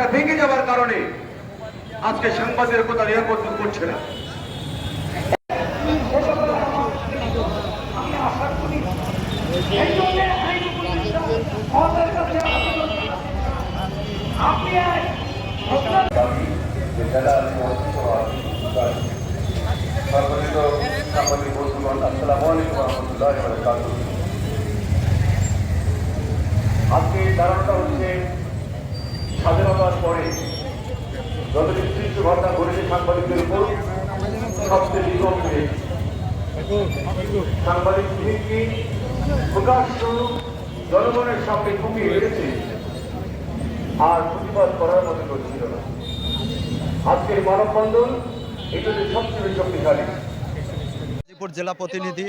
সে ভেঙে যাওয়ার কারণে আজকে করছে না সাংবাদিক বন্ধুগণ আসসালামু আলাইকুম রহমতুল্লাহ আজকে ধারণাটা হচ্ছে স্বাধীনতার পরে যত নির্দিষ্ট ঘটনা ঘটেছে সাংবাদিকদের উপর সবচেয়ে নিগম সাংবাদিক কি প্রকাশ্য জনগণের সামনে কুপিয়ে মেরেছে আর প্রতিবাদ করার মতো করছিল না। আজকের মানববন্ধন, এটাতে সবচেয়ে শক্তিশালী। গাজীপুর জেলা প্রতিনিধি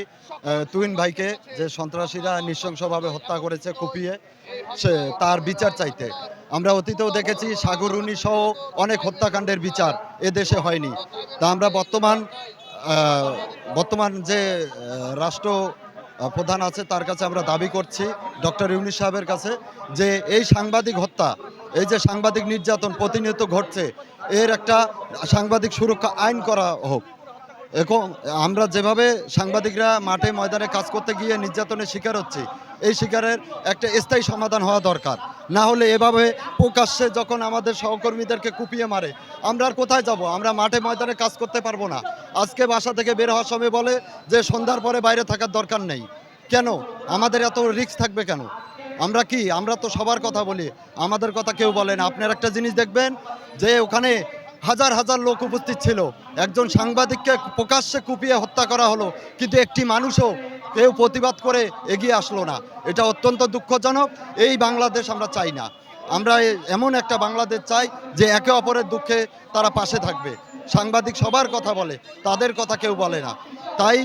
তুহিন ভাইকে যে সন্ত্রাসীরা নৃশংসভাবে হত্যা করেছে কুপিয়ে, সে তার বিচার চাইতে। আমরা অতীতেও দেখেছি সাগরুনি সহ অনেক হত্যাকাণ্ডের বিচার এ দেশে হয়নি। তা আমরা বর্তমান বর্তমান যে রাষ্ট্র প্রধান আছে তার কাছে আমরা দাবি করছি ডক্টর ইউনিস সাহেবের কাছে যে এই সাংবাদিক হত্যা, এই যে সাংবাদিক নির্যাতন প্রতিনিয়ত ঘটছে, এর একটা সাংবাদিক সুরক্ষা আইন করা হোক। এখন আমরা যেভাবে সাংবাদিকরা মাঠে ময়দানে কাজ করতে গিয়ে নির্যাতনের শিকার হচ্ছে, এই শিকারের একটা স্থায়ী সমাধান হওয়া দরকার। না হলে এভাবে প্রকাশ্যে যখন আমাদের সহকর্মীদেরকে কুপিয়ে মারে, আমরা আর কোথায় যাব? আমরা মাঠে ময়দানে কাজ করতে পারব না। আজকে বাসা থেকে বের হওয়ার সময় বলে যে সন্ধ্যার পরে বাইরে থাকার দরকার নেই। কেন? আমাদের এত রিস্ক থাকবে কেন? আমরা কি? আমরা তো সবার কথা বলি। আমাদের কথা কেউ বলে না। আপনার একটা জিনিস দেখবেন, যে ওখানে হাজার হাজার লোক উপস্থিত ছিল। একজন সাংবাদিককে প্রকাশ্যে কুপিয়ে হত্যা করা হলো কিন্তু একটি মানুষও কেউ প্রতিবাদ করে এগিয়ে আসলো না। এটা অত্যন্ত দুঃখজনক এই বাংলাদেশ আমরা চাই না। আমরা এমন একটা বাংলাদেশ চাই যে একে অপরের দুঃখে তারা পাশে থাকবে। সাংবাদিক সবার কথা বলে তাদের কথা কেউ বলে না। তাই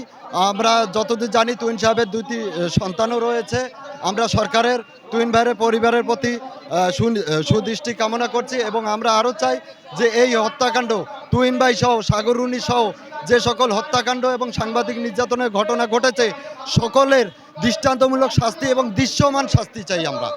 আমরা যতদূর জানি তুইন সাহেবের আহ, সন্তানও রয়েছে। আমরা সরকারের টুইন ভাইয়ের পরিবারের প্রতি সুদৃষ্টি কামনা করছি এবং আমরা আরও চাই যে এই হত্যাকাণ্ড টুইন ভাই সহ সাগরুনি সহ, যে সকল হত্যাকাণ্ড এবং সাংবাদিক নির্যাতনের ঘটনা ঘটেছে, সকলের দৃষ্টান্তমূলক শাস্তি এবং দৃশ্যমান শাস্তি চাই আমরা।